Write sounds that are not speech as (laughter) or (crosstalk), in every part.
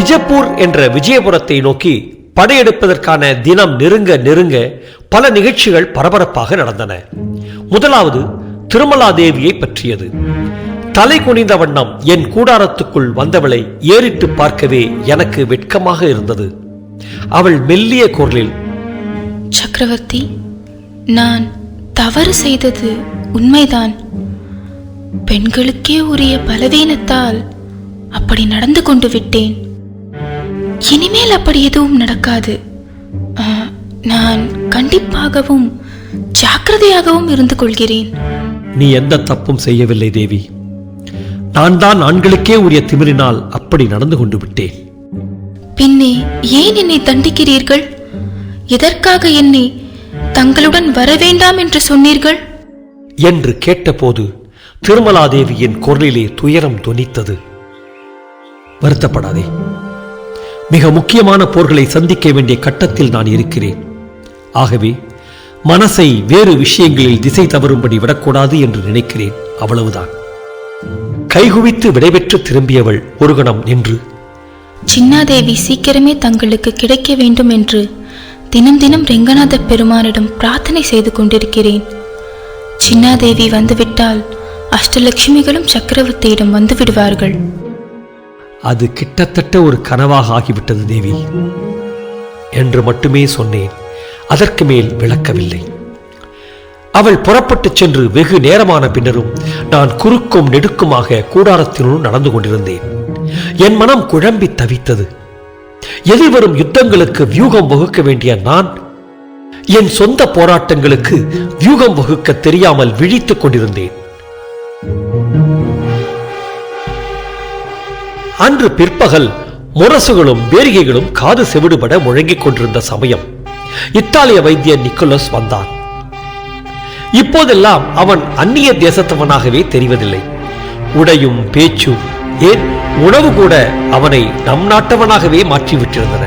பிஜப்பூர் என்ற விஜயபுரத்தை நோக்கி படையெடுப்பதற்கான தினம் நெருங்க நெருங்க பல நிகழ்ச்சிகள் பரபரப்பாக நடந்தன. முதலாவது திருமலாதேவியை பற்றியது. தலை குனிந்த வண்ணம் என் கூடாரத்துக்குள் வந்தவளை ஏறிட்டு பார்க்கவே எனக்கு வெட்கமாக இருந்தது. அவள் மெல்லிய குரலில் சக்கரவர்த்தி நான் தவறு செய்தது உண்மைதான். பெண்களுக்கே உரிய பலவீனத்தால் அப்படி நடந்து கொண்டு விட்டேன். இனிமேல் அப்படி எதுவும் நடக்காது. நான் கண்டிப்பாகவும் ஜாக்கிரதையாகவும் இருந்து கொள்கிறேன். நீ எந்த தப்பும் செய்யவில்லை தேவி. நான் தான் ஆண்களுக்கே உரிய திமிரினால் அப்படி நடந்து கொண்டு விட்டேன். பின்னே ஏன் என்னை தண்டிக்கிறீர்கள்? எதற்காக என்னை தங்களுடன் வர வேண்டாம் என்று சொன்னீர்கள்? என்று கேட்டபோது திருமலாதேவியின் குரலிலே துயரம் தொனித்தது வருத்தப்படாதே. மிக முக்கியமான போர்களை சந்திக்க வேண்டிய கட்டத்தில் நான் இருக்கிறேன். ஆகவே மனசை வேறு விஷயங்களில் திசை தவறும்படி விடக்கூடாது என்று நினைக்கிறேன். அவ்வளவுதான். கைகுவித்து விடைபெற்று திரும்பியவள் ஒரு கணம் நின்று சின்னாதேவி சீக்கிரமே தங்களுக்கு கிடைக்க வேண்டும் என்று தினம் தினம் ரெங்கநாத பெருமானிடம் பிரார்த்தனை செய்து கொண்டிருக்கிறேன். சின்னாதேவி வந்துவிட்டால் அஷ்டலட்சுமிகளும் சக்கரவர்த்தியிடம் வந்து விடுவார்கள். அது கிட்டத்தட்ட ஒரு கனவாக ஆகிவிட்டது தேவி. என்று மட்டுமே சொன்னேன். அதற்கு மேல் விளக்கவில்லை. அவள் புறப்பட்டுச் சென்று வெகு நேரமான பின்னரும் நான் குறுக்கும் நெடுக்குமாக கூடாரத்தினுள் நடந்து கொண்டிருந்தேன். என் மனம் குழம்பி தவித்தது. எதிர்வரும் யுத்தங்களுக்கு வியூகம் வகுக்க வேண்டிய நான் என் சொந்த போராட்டங்களுக்கு வியூகம் வகுக்க தெரியாமல் விழித்துக் கொண்டிருந்தேன். அன்று பிற்பகல் முரசுகளும் பேரிகைகளும் காது செவிடுபட முழங்கிக் கொண்டிருந்த சமயம். இத்தாலிய வைத்தியர் நிக்கோலஸ் வந்தான். இப்போதெல்லாம் அவன் அந்நிய தேசத்தவனாகவே தெரிவதில்லை. உடையும் பேச்சும் ஏன் உணவு கூட அவனை நம் நாட்டவனாகவே மாற்றிவிட்டிருந்தன.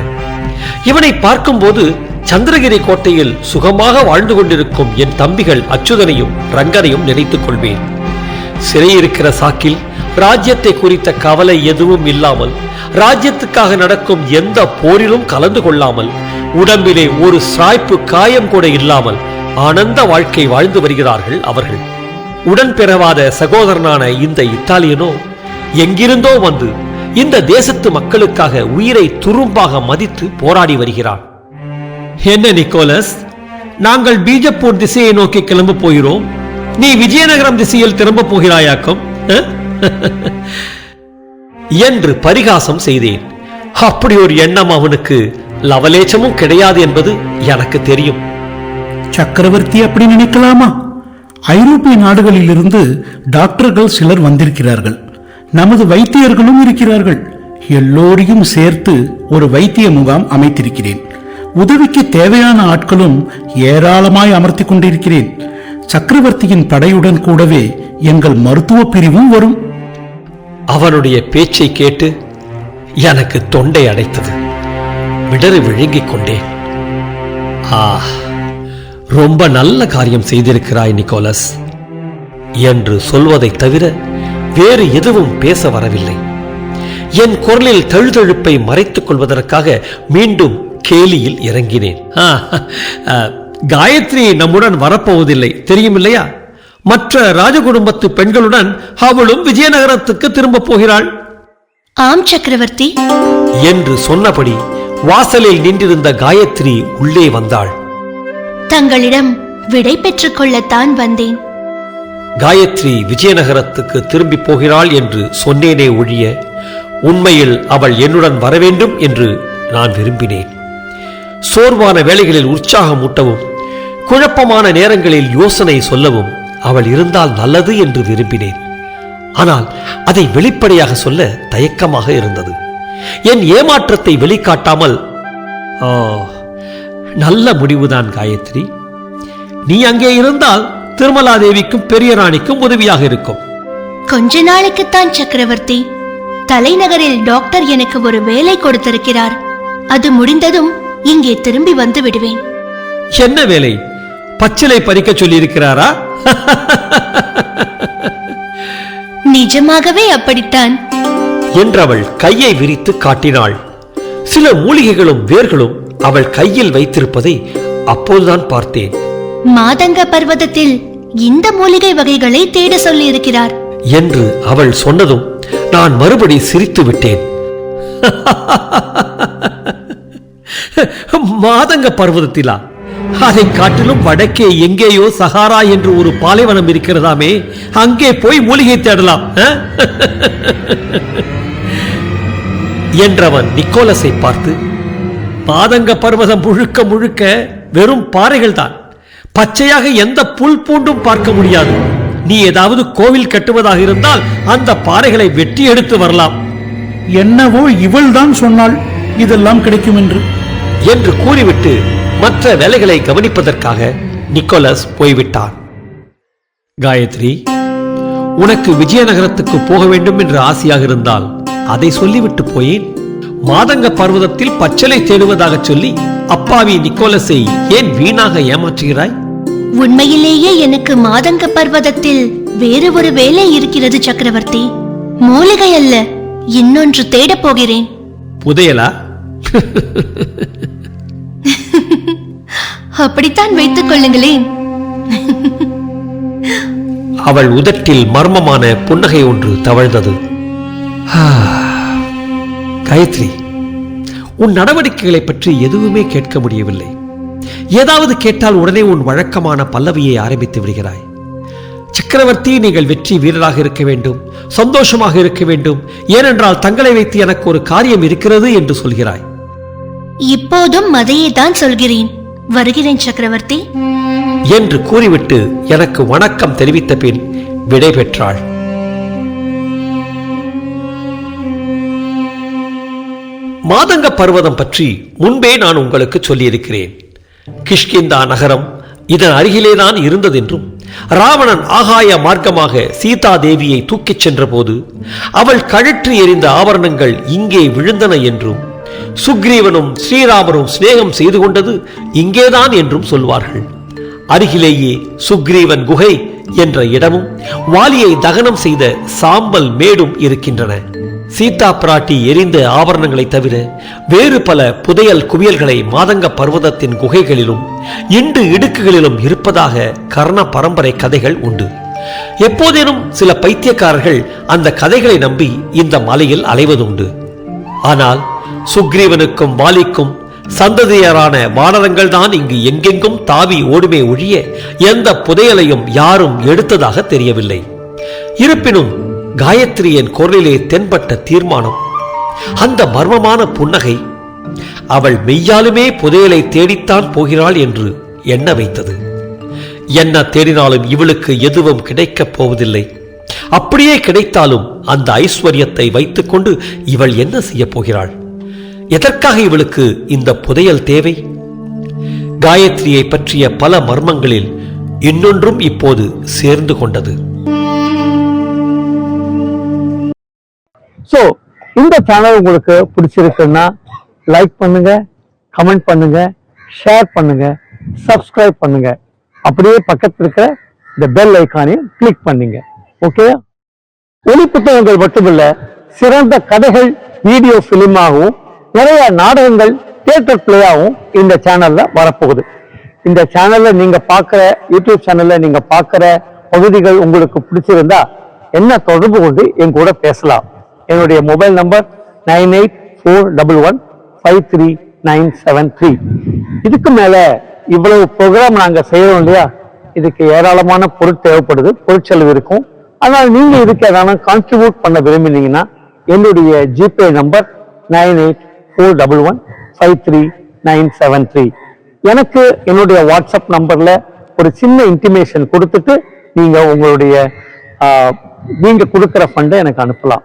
இவனை பார்க்கும்போது சந்திரகிரி கோட்டையில் சுகமாக வாழ்ந்து கொண்டிருக்கும் என் தம்பிகள் அச்சுதனையும் ரங்கனையும் நினைத்துக் கொள்வேன். சிறையிருக்கிற சாக்கில் ராஜ்யத்தை குறித்த கவலை எதுவும் இல்லாமல் ராஜ்யத்துக்காக நடக்கும் எந்த போரிலும் கலந்து கொள்ளாமல் உடம்பிலே ஒரு சாய்ப்பு காயம் கூட இல்லாமல் ஆனந்த வாழ்க்கை வாழ்ந்து வருகிறார்கள் அவர்கள். உடன் பிறவாத சகோதரனான இந்த இத்தாலியனோ எங்கிருந்தோ வந்து இந்த தேசத்து மக்களுக்காக உயிரை துரும்பாக மதித்து போராடி வருகிறான் என்ன நிக்கோலஸ்? நாங்கள் பீஜப்பூர் திசையை நோக்கி கிளம்ப போகிறோம். நீ விஜயநகரம் திசையில் திரும்ப போகிறாயாக்கும் (laughs) என்று பரிகாசம் செய்தேன். அப்படி ஒரு எண்ணம் அவனுக்கு லவலேச்சமும் கிடையாது என்பது எனக்கு தெரியும். சக்கரவர்த்தி அப்படி நினைக்கலாமா? ஐரோப்பிய நாடுகளிலிருந்து டாக்டர்கள் சிலர் வந்திருக்கிறார்கள். நமது வைத்தியர்களும் இருக்கிறார்கள். எல்லோரையும் சேர்த்து ஒரு வைத்திய முகாம் அமைத்திருக்கிறேன். உதவிக்கு தேவையான ஆட்களும் ஏராளமாய் அமர்த்திக் கொண்டிருக்கிறேன். சக்கரவர்த்தியின் படையுடன் கூடவே எங்கள் மருத்துவ பிரிவும் வரும். அவனுடைய பேச்சை கேட்டு எனக்கு தொண்டை அடைத்தது. விடறு விழுங்கிக் கொண்டேன். ஆ ரொம்ப நல்ல காரியம் செய்திருக்கிறாய் நிக்கோலஸ். என்று சொல்வதைத் தவிர வேறு எதுவும் பேச வரவில்லை. என் குரலில் தழுதழுப்பை மறைத்துக் கொள்வதற்காக மீண்டும் கேலியில் இறங்கினேன். காயத்ரி நம்முடன் வரப்போவதில்லை தெரியும் இல்லையா மற்ற ராஜகுடும்பத்து பெண்களுடன் அவளும் விஜயநகரத்துக்கு திரும்பப் போகிறாள். ஆம் சக்கரவர்த்தி. என்று சொன்னபடி வாசலில் நின்றிருந்த காயத்ரி உள்ளே வந்தாள். தங்களிடம் விடை பெற்றுக் கொள்ளத்தான் வந்தேன். காயத்ரி விஜயநகரத்துக்கு திரும்பி போகிறாள் என்று சொன்னேனே ஒழிய உண்மையில் அவள் என்னுடன் வரவேண்டும் என்று நான் விரும்பினேன். சோர்வான வேளைகளில் உற்சாகமூட்டவும் குழப்பமான நேரங்களில் யோசனை சொல்லவும் அவள் இருந்தால் நல்லது என்று விரும்பினேன். ஆனால் அதை வெளிப்படையாக சொல்ல தயக்கமாக இருந்தது. என் ஏமாற்றத்தை வெளிக்காட்டாமல் "ஆ, நல்ல முடிவுதான் காயத்ரி. நீ அங்கே இருந்தால் திருமலாதேவிக்கும் பெரிய ராணிக்கும் உதவியாக இருக்கும். கொஞ்ச நாளைக்குத்தான் சக்கரவர்த்தி. தலைநகரில் டாக்டர் எனக்கு ஒரு வேலை கொடுத்திருக்கிறார். அது முடிந்ததும் இங்கே திரும்பி வந்து விடுவேன். என்ன வேலை? பச்சிலை பறிக்க சொல்லியிருக்கிறாரா? நிஜமாகவே அப்படித்தான். என்று அவள் கையை விரித்து காட்டினாள். சில மூலிகைகளும் வேர்களும் அவள் கையில் வைத்திருப்பதை அப்போதுதான் பார்த்தேன். மாதங்க பர்வதத்தில் இந்த மூலிகை வகைகளை தேட சொல்லி இருக்கிறார் என்று அவள் சொன்னதும் நான் மறுபடி சிரித்து விட்டேன். (laughs) மாதங்க பர்வதத்திலா? அதை காட்டிலும் வடக்கே எங்கேயோ சகாரா என்று ஒரு பாலைவனம் இருக்கிறதாமே. அங்கே போய் மூலிகை தேடலாம்? (laughs) என்றவன் நிக்கோலஸை பார்த்து பாதங்க பர்வதம் முழுக்க முழுக்க வெறும் பாறைகள் தான். பச்சையாக எந்த புல் பூண்டும் பார்க்க முடியாது. நீ ஏதாவது கோவில் கட்டுவதாக இருந்தால் அந்த பாறைகளை வெட்டி எடுத்து வரலாம். என்னவோ இவள்தான் சொன்னாள் இதெல்லாம் கிடைக்கும் என்று. என்று கூறிவிட்டு மற்ற வேலைகளை கவனிப்பதற்காக நிக்கோலஸ் போய்விட்டான். காயத்ரி உனக்கு விஜயநகரத்துக்கு போக வேண்டும் என்று ஆசையாக இருந்தால் அதை சொல்லிவிட்டு போயேன். மாதங்க பர்வதத்தில் பச்சலை தேடுவதாக சொல்லி அப்பாவி நிக்கோலஸை ஏன் வீணாக ஏமாற்றுகிறாய்? உண்மையிலேயே எனக்கு மாதங்க பர்வதத்தில் வேறு ஒரு வேலை இருக்கிறது சக்கரவர்த்தி. மூலிகை அல்ல இன்னொன்று தேடப் போகிறேன். புதையலா? (laughs) அப்படித்தான் வைத்துக் கொள்ளுங்களேன். அவள் உதட்டில் மர்மமான புன்னகை ஒன்று தவழ்ந்தது. காயத்ரி உன் நடவடிக்கைகளை பற்றி எதுவுமே கேட்க முடியவில்லை. ஏதாவது கேட்டால் உடனே உன் வழக்கமான பல்லவியை ஆரம்பித்து விடுகிறாய். சக்கரவர்த்தி நீங்கள் வெற்றி வீரராக இருக்க வேண்டும் சந்தோஷமாக இருக்க வேண்டும். ஏனென்றால் தங்களை வைத்து எனக்கு ஒரு காரியம் இருக்கிறது என்று சொல்கிறாய். இப்போதும் அதையே தான் சொல்கிறேன். வருகிறேன் சக்கரவர்த்தி. என்று கூறிவிட்டு எனக்கு வணக்கம் தெரிவித்த பின் விடை பெற்றாள். மாதங்க பர்வதம் பற்றி முன்பே நான் உங்களுக்கு சொல்லியிருக்கிறேன். கிஷ்கிந்தா நகரம் இதன் அருகிலேதான் இருந்ததென்றும் ராவணன் ஆகாய மார்க்கமாக சீதா தேவியை தூக்கிச் சென்றபோது அவள் கழற்றி எறிந்த ஆபரணங்கள் இங்கே விழுந்தன என்றும் சுக்ரீவனும் ஸ்ரீராமரும் சிநேகம் செய்து கொண்டது இங்கேதான் என்றும் சொல்வார்கள். அருகிலேயே சுக்ரீவன் குகை என்ற இடமும் வாலியை தகனம் செய்த சாம்பல் மேடும் இருக்கின்றன. சீதா பிராட்டி எரிந்த ஆபரணங்களை தவிர வேறு பல புதையல் குவியல்களை மாதங்க பர்வதத்தின் குகைகளிலும் இண்டு இடுக்குகளிலும் இருப்பதாக கர்ண பரம்பரை கதைகள் உண்டு. எப்போதேனும் சில பைத்தியக்காரர்கள் அந்த கதைகளை நம்பி இந்த மலையில் அலைவதுண்டு. ஆனால் சுக்ரீவனுக்கும் வாலிக்கும் சந்ததியரான வானரங்கள் தான் இங்கு எங்கெங்கும் தாவி ஓடுமே ஒழிய எந்த புதையலையும் யாரும் எடுத்ததாக தெரியவில்லை. இருப்பினும் காயத்ரியின் குரலிலே தென்பட்ட தீர்மானம் அந்த மர்மமான புன்னகை அவள் மெய்யாலுமே புதையலை தேடித்தான் போகிறாள் என்று எண்ண வைத்தது. என்ன தேடினாலும் இவளுக்கு எதுவும் கிடைக்கப் போவதில்லை. அப்படியே கிடைத்தாலும் அந்த ஐஸ்வர்யத்தை வைத்துக்கொண்டு இவள் என்ன செய்யப் போகிறாள்? எதற்காக இவளுக்கு இந்த புதையல் தேவை? காயத்ரியை பற்றிய பல மர்மங்களில் இன்னொன்றும் இப்போது சேர்ந்து கொண்டது. ஸோ இந்த சேனல் உங்களுக்கு பிடிச்சிருக்குன்னா லைக் பண்ணுங்க கமெண்ட் பண்ணுங்க ஷேர் பண்ணுங்க சப்ஸ்கிரைப் பண்ணுங்க. அப்படியே பக்கத்தில் இருக்கிற இந்த பெல் ஐக்கானையும் கிளிக் பண்ணுங்க. ஓகே ஒளி புத்தகங்கள் மட்டுமில்ல சிறந்த கதைகள் வீடியோ ஃபிலிமாகவும் நிறைய நாடகங்கள் தியேட்டர் பிளேயாகவும் இந்த சேனலில் வரப்போகுது. இந்த சேனலில் நீங்கள் பார்க்குற யூடியூப் சேனலில் நீங்கள் பார்க்குற பகுதிகள் உங்களுக்கு பிடிச்சிருந்தா என்ன தொடர்பு கொண்டு என் கூட பேசலாம். என்னுடைய mobile number nine eight four double one five three nine seven three. இதுக்கு மேலே இவ்வளவு ப்ரோக்ராம் நாங்கள் செய்கிறோம் இல்லையா? இதுக்கு ஏராளமான பொருள் தேவைப்படுது பொருட்செலவு இருக்கும். ஆனால் நீங்கள் இதுக்கு ஏதாவது கான்ட்ரிபியூட் பண்ண விரும்பினீங்கன்னா என்னுடைய GPay number nine eight four double one five three nine seven three எனக்கு என்னுடைய வாட்ஸ்அப் நம்பர்ல ஒரு சின்ன இன்டிமேஷன் கொடுத்துட்டு நீங்க உங்களுடைய ஆஹ், கொடுக்குற ஃபண்டை எனக்கு அனுப்பலாம்.